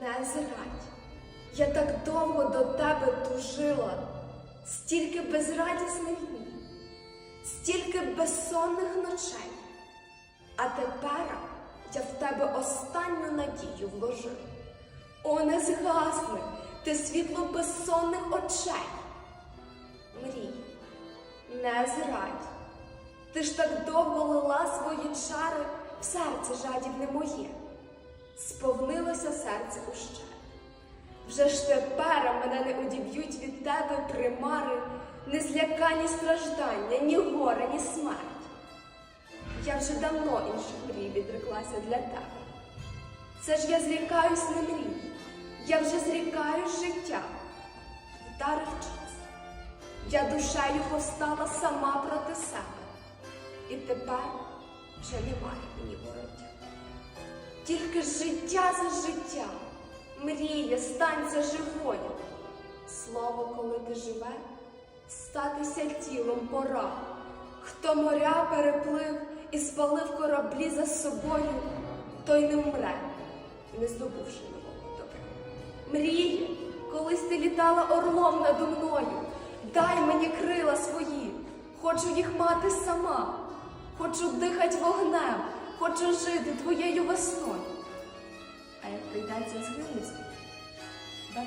Не зрадь, я так довго до тебе тужила, стільки безрадісних днів, стільки безсонних ночей. А тепер я в тебе останню надію вложив. О, не згасни ти світло безсонних очей. Мрій, не зрадь, ти ж так довго лила свої чари в серце жадібне моє. Сповнилося серце уще. Вже ж тепер мене не одіб'ють від тебе примари, не злякані страждання, ні горе, ні смерть. Я вже давно інших мрій відреклася для тебе. Це ж я зрікаюсь не мрій, я вже зрікаюсь життя. Вдарив час. Я душею повстала сама проти себе. І тепер вже немає мені вороття. Тільки життя за життя, мріє, станься живою. Слово, коли ти живе, статися тілом пора. Хто моря переплив і спалив кораблі за собою, той не вмре, не здобувши нового добра. Мріє, колись ти літала орлом надо мною. Дай мені крила свої, хочу їх мати сама, хочу дихать вогнем, хочу жити твоєю весною. А як прийдеться згинути, дай